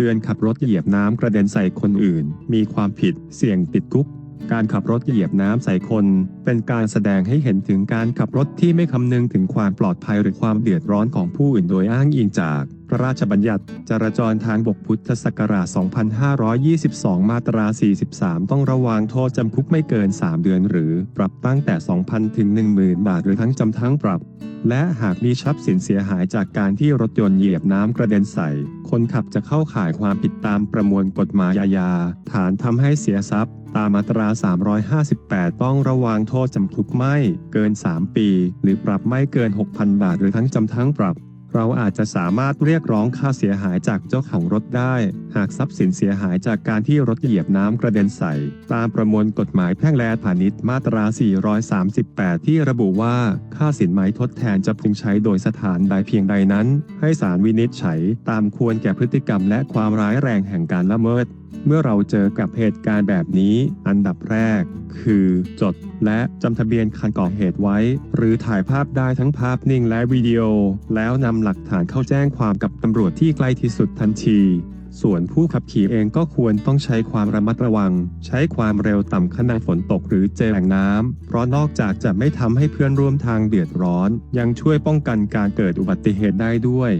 เตือนขับรถเหยียบน้ำกระเด็นใส่คนอื่น มีความผิดเสี่ยงติดคุก การขับรถเหยียบน้ำใส่คน เป็นการแสดงให้เห็นถึงการขับรถที่ไม่คำนึงถึงความปลอดภัยหรือความเดือดร้อนของผู้อื่นโดยอ้างอิงจาก พระราชบัญญัติจราจรทางบกพุทธศักราช 2522 มาตรา 43 ต้องระวางโทษจำคุกไม่เกิน 3 เดือนหรือปรับตั้งแต่ 2,000 ถึง 10,000 บาทหรือทั้งจำทั้งปรับ และหากมีทรัพย์สินเสียหายจากการที่รถยนต์เหยียบน้ำกระเด็นใส่ คนขับจะเข้าข่ายความผิดตามประมวลกฎหมายอาญา ฐานทำให้เสียทรัพย์ ตามมาตรา 358 ต้องระวางโทษจำคุกไม่เกิน 3 ปี หรือปรับไม่เกิน 6,000 บาทหรือทั้งจำทั้งปรับ เราอาจจะสามารถเรียกร้องค่าเสียหายจากเจ้าของรถได้ หากทรัพย์สินเสียหายจากการที่รถเหยียบน้ำกระเด็นใส่ ตามประมวลกฎหมายแพ่งและพาณิชย์มาตรา 438 ที่ระบุว่า ค่าสินไหมทดแทนจะพึงใช้โดยสถานใดเพียงใดนั้น ให้ศาลวินิจฉัย ตามควรแก่พฤติกรรมและความร้ายแรงแห่งการละเมิด เมื่อเราเจอกับเหตุการณ์แบบนี้ อันดับแรก คือจดและจำทะเบียนคันก่อเหตุไว้ หรือถ่ายภาพได้ทั้งภาพนิ่งและวิดีโอ แล้วนำหลักฐานเข้าแจ้งความกับตำรวจที่ใกล้ที่สุดทันที ส่วนผู้ขับขี่เองก็ควรต้องใช้ความระมัดระวัง ใช้ความเร็วต่ำขณะฝนตกหรือเจอแหล่งน้ำเพราะนอกจากจะไม่ทำให้เพื่อนร่วมทางเดือดร้อน ยังช่วยป้องกันการเกิดอุบัติเหตุได้ด้วย